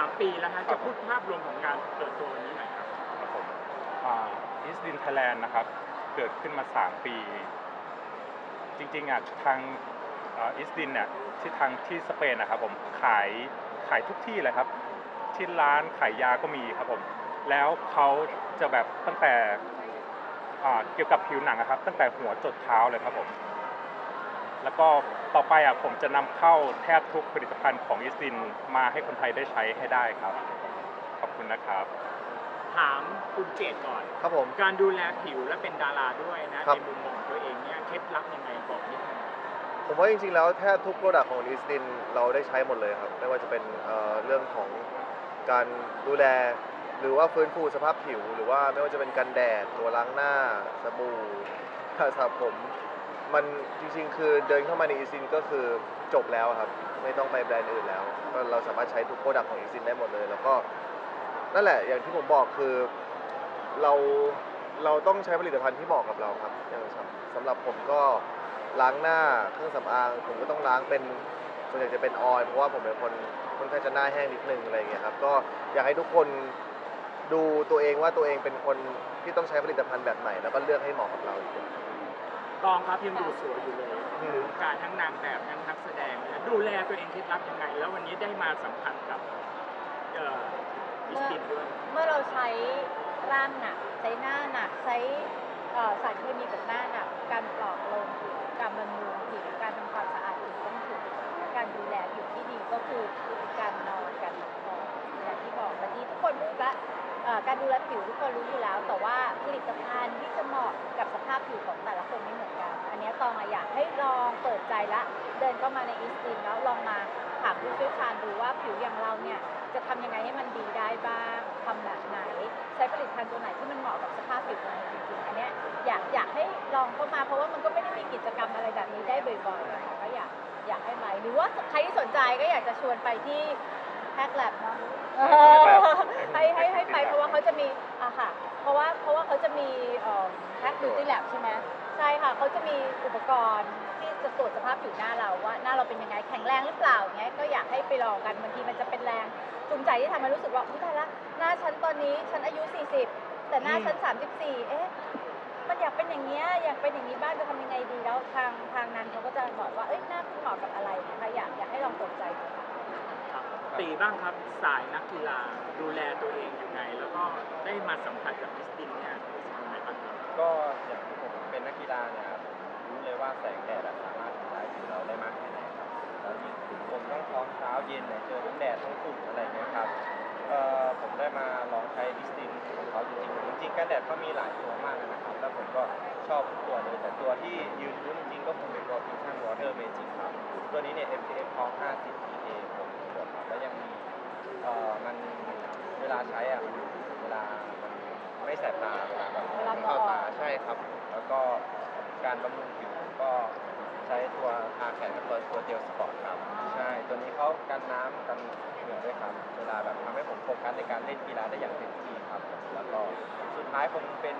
ามปีแล้วฮะจะพูดภาพรวมของการเปิดตัวันนี้หน่อยครับครับผมอิสตินไทยแลนด์นะครับ เกิดขึ้นมา 3 ปี จริงๆอะทางอิสตินเนี่ยที่ทางที่สเปนนะครับผมขายขายทุกที่เลยครับ ที่ร้านขายยาก็มีครับผม แล้วเขาจะแบบตั้งแต่เกี่ยวกับผิวหนังนะครับ ตั้งแต่หัวจดเท้าเลยครับผม แล้วก็ต่อไปอะผมจะนำเข้าแทบทุกผลิตภัณฑ์ของอิสดินมาให้คนไทยได้ใช้ให้ได้ครับ ขอบคุณนะครับ ถามคุณเจตก่อน ครับผม การดูแลผิวและเป็นดาราด้วยนะ ครับ ในมุมมองตัวเองเนี่ยเคล็ดลับยังไงบอกนิดนึงผมว่าจริงๆ แล้วแทบทุกโปรดักต์ของลิสตินเราได้ใช้หมดเลยครับ ไม่ว่าจะเป็นเอ่อเรื่องของการดูแล หรือว่าฟื้นฟูสภาพผิว หรือว่าไม่ว่าจะเป็นกันแดด ตัวล้างหน้า สบู่ผ้าสระผม มันจริงๆ คือเดินเข้ามาในอีซินก็คือจบแล้วครับ ไม่ต้องไปแบรนด์อื่นแล้ว ก็เราสามารถใช้ทุกโปรดักต์ของอีซินได้หมดเลย แล้วก็นั่นแหละอย่างที่ผมบอกคือเราเราต้องใช้ผลิตภัณฑ์ที่เหมาะกับเราครับอย่างสำสำหรับผมก็ล้างหน้าเครื่องสำอางผมก็ต้องล้างเป็นส่วนใหญ่จะเป็นออยเพราะว่าผมเป็นคนค่อนข้างจะหน้าแห้งนิดนึงอะไรอย่างเงี้ยครับก็อยากให้ทุกคนดูตัวเองว่าตัวเองเป็นคนที่ต้องใช้ผลิตภัณฑ์แบบไหนแล้วก็เลือกให้เหมาะกับเราดีก ว่าตองครับยังดูสวยอยู่เลยอืมการทั้งนางแบบทั้งนักแสดงนะดูแลตัวเองเคล็ดลับยังไง แล้ววันนี้ได้มาสัมผัสกับเอ่ออิสตินด้วยเมื่อเราใช้ร่างหนัก ใช้หน้าหนัก ใช้เอ่อสารเคมีกับหน้าหนัก การปลอก การดูแลผิวทุกคนรู้อยู่แล้ว แต่ว่าผลิตภัณฑ์ที่จะเหมาะกับสภาพผิวของแต่ละคนไม่เหมือนกัน อันเนี้ยตองอะอยากให้ลองเปิดใจละเดินเข้ามาในอินสตินแล้วลองมาถามผู้เชี่ยวชาญดูว่าผิวอย่างเราเนี่ยจะทำยังไงให้มันดีได้บ้างทำแบบไหน ใช้ผลิตภัณฑ์ตัวไหนที่มันเหมาะกับสภาพผิวของเราจริงๆอันเนี้ยอยากอยากให้ลองเข้ามาเพราะว่ามันก็ไม่ได้มีกิจกรรมอะไรแบบนี้ได้บ่อยๆนะคะก็อยากอยากให้มาหรือว่าใครที่สนใจก็อยากจะชวนไปที่แพ็กแลบเนาะให้ให้ แพ็กบิวตี้แลบใช่ไหมใช่ค่ะเขาจะมีอุปกรณ์ที่จะตรวจสภาพผิวหน้าเราว่า หน้าเราเป็นยังไงแข็งแรงหรือเปล่าอย่างเงี้ยก็อยากให้ไปลองกันบางทีมันจะเป็นแรงจูงใจที่ทำให้รู้สึกว่าอุ๊ยตายละหน้าฉันตอนนี้ฉันอายุ 40 แต่หน้าฉัน 34 เอ๊ะมันอยากเป็นอย่างเงี้ยอยากเป็นอย่างนี้บ้างจะทำยังไงดีแล้วทางทางนั้นเขาก็จะบอกว่าเอ้ยหน้าคุณเหมาะกับอะไรนะคะอยากอยากให้ลองเปิดใจดูค่ะครับตีบ้างครับสายนักกีฬาดูแลตัวเองยังไง แล้วก็ได้มาสัมผัสกับอิสตินเนี่ยรู้สึ ก็อย่างที่ผมเป็นนักกีฬาเนี่ยครับผมรู้เลยว่าแสงแดดอะสามารถทำร้ายผิวเราได้มากแค่ไหนครับแล้วยิ่งผมต้องท้องเช้าเย็นเนี่ยเจอทั้งแดดทั้งฝุ่นอะไรเงี้ยครับเอ่อผมได้มาลองใช้ดิสตินของเขาจริงๆจริงๆกันแดดเขามีหลายตัวมากเลยนะครับ แล้วผมก็ชอบทุกตัวเลย แต่ตัวที่ยืนพื้นจริงๆก็คงเป็นตัวฟิวชั่นวอเตอร์เมจิกครับ ตัวนี้เนี่ย SPF เขา50 PA ผมบวกครับแล้วยังมีเอ่อมันเวลาใช้อะเวลามันไม่แสบตาเวลาแบบ การบำรุงผิวก็ใช้ตัวอาแขนกับตัวตัวเจลสปอร์ตครับ ใช่ ตัวนี้เขากันน้ำกันเหงื่อด้วยครับ เวลาแบบทำให้ผมโฟกัสในการเล่นกีฬาได้อย่างเต็มที่ครับ แล้วก็สุดท้ายผมเป็น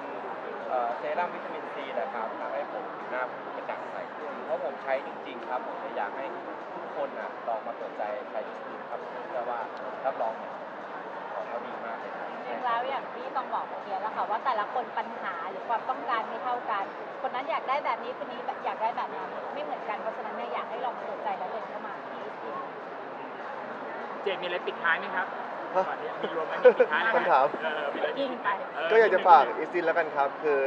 เซรั่มวิตามินซีแหละครับทำให้ผมผิวหน้าผมกระจ่างใสขึ้นเพราะผมใช้จริงๆครับ ผมเลยอยากให้ทุกคนนะลองมาเปิดใจใช้จริงๆครับเชื่อว่ารับรองเขาดีมากเลยครับ จริงๆแล้ว อย่างที่ต้องบอกเมื่อกี้แล้วค่ะว่าแต่ละคนปัญหาหรือความต้องการไม่เท่ากัน คนนั้นอยากได้แบบนี้คนนี้อยากได้แบบนั้นไม่เหมือนกันเพราะฉะนั้นเนี่ยอยากให้ลองเปิดใจแล้วเดินเข้ามาที่อินสตินเจมมีอะไรปิดท้ายไหมครับฮะก่อนนี้มีรวมไหมมีปิดท้ายไหคำถาม เออมีอะไรยิงไปเก็อยากจะฝากอีสตินแล้วกันครับ คือ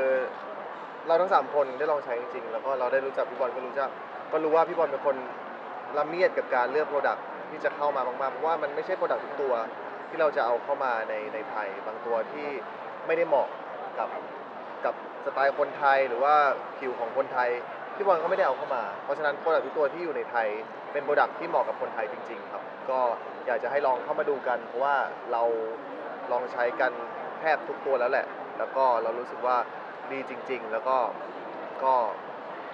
เราทั้งสามคนได้ลองใช้จริงๆ แล้วก็เราได้รู้จักพี่บอลก็รู้จักก็รู้ว่าพี่บอลเป็นคนละเมียดกับการเลือกโปรดักที่จะเข้ามามากๆเพราะว่ามันไม่ใช่โปรดักทุกตัว ที่เราจะเอาเข้ามาในในไทย บางตัวที่ไม่ได้เหมาะกับกับสไตล์คนไทยหรือว่าผิวของคนไทยพี่บอลก็ไม่ได้เอาเข้ามา เพราะฉะนั้นโปรดักทุกตัวที่อยู่ในไทย เป็นโปรดักที่เหมาะกับคนไทยจริง ๆ ครับ ก็อยากจะให้ลองเข้ามาดูกัน เพราะว่าเราลองใช้กันแทบทุกตัวแล้วแหละ แล้วก็เรารู้สึกว่าดีจริง ๆ แล้วก็ก็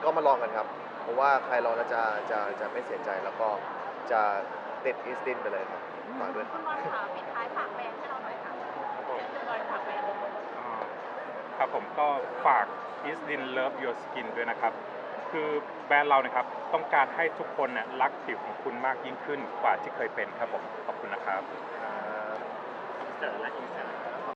ก็มาลองกันครับ เพราะว่าใครลองแล้วจะจะจะไม่เสียใจแล้วก็จะ ติดอีสตินไปเลยครับฝากด้วยบคุณบอลค่ะปิดท้ายฝากแบรนด์ให้เราหน่อยค่ะเชิญคุณบอลฝากแบรนด์เลย อ่ครับผมก็ฝาก Is ส i n Love Your Skin ด้วยนะครับ คือแบรนด์เรานะครับต้องการให้ทุกคนเนี่ยรักผิวของคุณมากยิ่งขึ้นกว่าที่เคยเป็นครับผม ขอบคุณนะครับ เจอและอินสตาแกรม